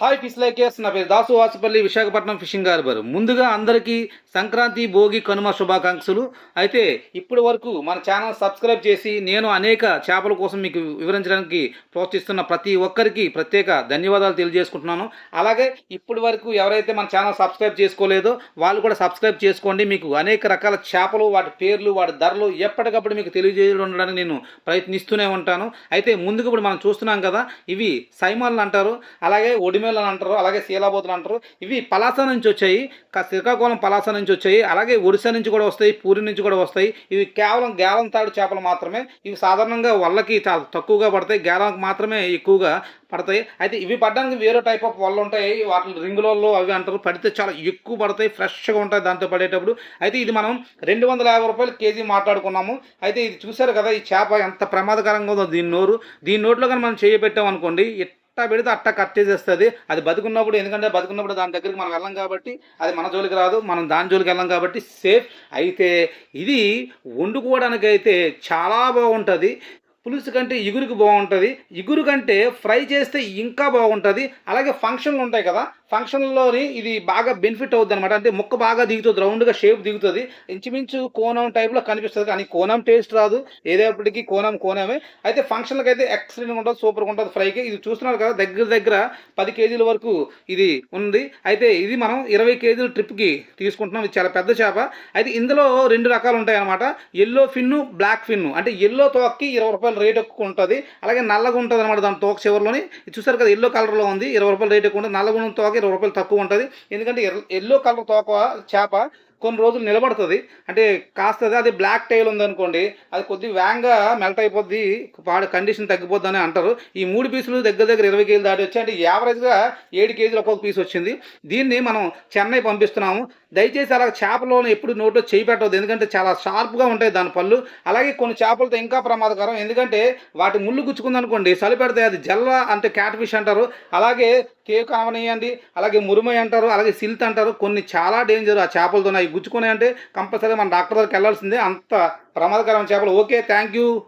Hi fish లైకేస్ నా పేరు దాసు వాసుపల్లి విశాఖపట్నం ఫిషింగ్ హార్బర్. ముందుగా అందరికీ సంక్రాంతి భోగి కనుమ శుభాకాంక్షలు. అయితే ఇప్పటి వరకు మన ఛానల్ సబ్స్క్రైబ్ చేసి నేను అనేక చేపల కోసం మీకు వివరించడానికి ప్రోత్సహిస్తున్న ప్రతి ఒక్కరికి ప్రత్యేక ధన్యవాదాలు తెలియజేసుకుంటున్నాను. అలాగే ఇప్పటి వరకు ఎవరైతే మన ఛానల్ సబ్స్క్రైబ్ చేసుకోలేదో వాళ్ళు కూడా సబ్స్క్రైబ్ చేసుకోండి. మీకు అనేక రకాల చేపలు వాటి పేర్లు వాటి ధరలు ఎప్పటికప్పుడు మీకు తెలియజేయడానికి నేను ప్రయత్నిస్తూనే ఉంటాను. అయితే ముందుకు ఇప్పుడు మనం చూస్తున్నాం కదా ఇవి సైమాన్లు అంటారు. అలాగే ఒడిమేలు అని అంటారు అలాగే శీలాబోతులు అంటారు. ఇవి పలాస నుంచి వచ్చాయి శ్రీకాకుళం పలాస నుంచి వచ్చాయి అలాగే ఒడిశా నుంచి కూడా వస్తాయి పూరి నుంచి కూడా వస్తాయి. ఇవి కేవలం గేలం తాడు చేపలు మాత్రమే. ఇవి సాధారణంగా వల్లకి చాలా తక్కువగా పడతాయి గేలంకి మాత్రమే ఎక్కువగా పడతాయి. అయితే ఇవి పడడానికి వేరే టైప్ ఆఫ్ వల్ల ఉంటాయి. వాటి రింగులలో అవి అంటారు. పడితే చాలా ఎక్కువ పడతాయి ఫ్రెష్గా ఉంటాయి దాంతో పడేటప్పుడు. అయితే ఇది మనం రెండు వందల యాభై రూపాయలు కేజీ మాట్లాడుకున్నాము. అయితే ఇది చూశారు కదా ఈ చేప ఎంత ప్రమాదకరంగా ఉందో దీని నోరు. దీని నోట్లో కానీ మనం చేయబెట్టాం అనుకోండి ఎట్టా పెడితే అట్టా కట్ చేసేస్తుంది అది బతుకున్నప్పుడు ఎందుకంటే బతుకున్నప్పుడు దాని దగ్గరికి మనం వెళ్ళం కాబట్టి అది మన జోలికి రాదు మనం దాని జోలికి వెళ్ళం కాబట్టి సేఫ్ అయితే ఇది వండుకోవడానికి అయితే చాలా బాగుంటుంది. పులుసు కంటే ఇగురుకు బాగుంటుంది. ఇగురు కంటే ఫ్రై చేస్తే ఇంకా బాగుంటుంది. అలాగే ఫంక్షన్లు ఉంటాయి కదా ఫంక్షన్లోని ఇది బాగా బెనిఫిట్ అవుద్ది అనమాట అంటే ముక్క బాగా దిగుతుంది రౌండ్గా షేప్ దిగుతుంది. ఇంచుమించు కోణం టైప్లో కనిపిస్తుంది కానీ కోణం టేస్ట్ రాదు. ఏదేపటికి కోణం కోణమే. అయితే ఫంక్షన్లకు అయితే ఎక్సలెంట్గా ఉంటుంది సూపర్గా ఉంటుంది ఫ్రైకి ఇది చూస్తున్నారు కదా దగ్గర దగ్గర పది కేజీల వరకు ఇది ఉంది. అయితే ఇది మనం ఇరవై కేజీల ట్రిప్కి తీసుకుంటున్నాం. ఇది చాలా పెద్ద చేప. అయితే ఇందులో రెండు రకాలు ఉంటాయి అనమాట ఎల్లో ఫిన్ను బ్లాక్ ఫిన్ను అంటే ఎల్లో తోకి ఇరవై రూపాయలు రేట్ ఎక్కువ ఉంటుంది. అలాగే నల్లగా ఉంటుంది అనమాట దాని తోక చివరిలోని. ఇది చూసారు కదా ఎల్లో కలర్లో ఉంది. ఇరవై రూపాయలు రేట్ ఎక్కువ ఉంటుంది. నల్లగుండం తోకి తోక ఇరవై రూపాయలు తక్కువ ఉంటుంది. ఎందుకంటే ఎల్లో కలర్ తోక చేప కొన్ని రోజులు నిలబడుతుంది. అంటే కాస్తుంది అది బ్లాక్ టైల్ ఉందనుకోండి అది కొద్దిగా వ్యాంగా మెల్ట్ అయిపోద్ది వాడి కండిషన్ తగ్గిపోద్ది అని అంటారు. ఈ మూడు పీసులు దగ్గర దగ్గర ఇరవై కేజీలు దాటి వచ్చాయి. అంటే యావరేజ్గా ఏడు కేజీలు ఒక్కొక్క పీస్ వచ్చింది. దీన్ని మనం చెన్నై పంపిస్తున్నాము. దయచేసి అలా చేపలోనే ఎప్పుడు నోట్లో చేయి పెట్టవద్దు. ఎందుకంటే చాలా షార్ప్గా ఉంటాయి దాని పళ్ళు. అలాగే కొన్ని చేపలతో ఇంకా ప్రమాదకరం. ఎందుకంటే వాటి ముళ్ళు గుచ్చుకుందనుకోండి చలి పెడతాయి అది జల్ల అంటే క్యాట్ ఫిష్ అంటారు. అలాగే కేక్ అవనియండి అలాగే మురుమై అంటారు అలాగే సిల్త్ అంటారు. కొన్ని చాలా డేంజర్ ఆ చేపలతో అవి గుచ్చుకున్నాయి అంటే కంపల్సరీ మన డాక్టర్ దగ్గరికి వెళ్ళాల్సిందే. అంత ప్రమాదకరమైన చేపలు. Okay thank you.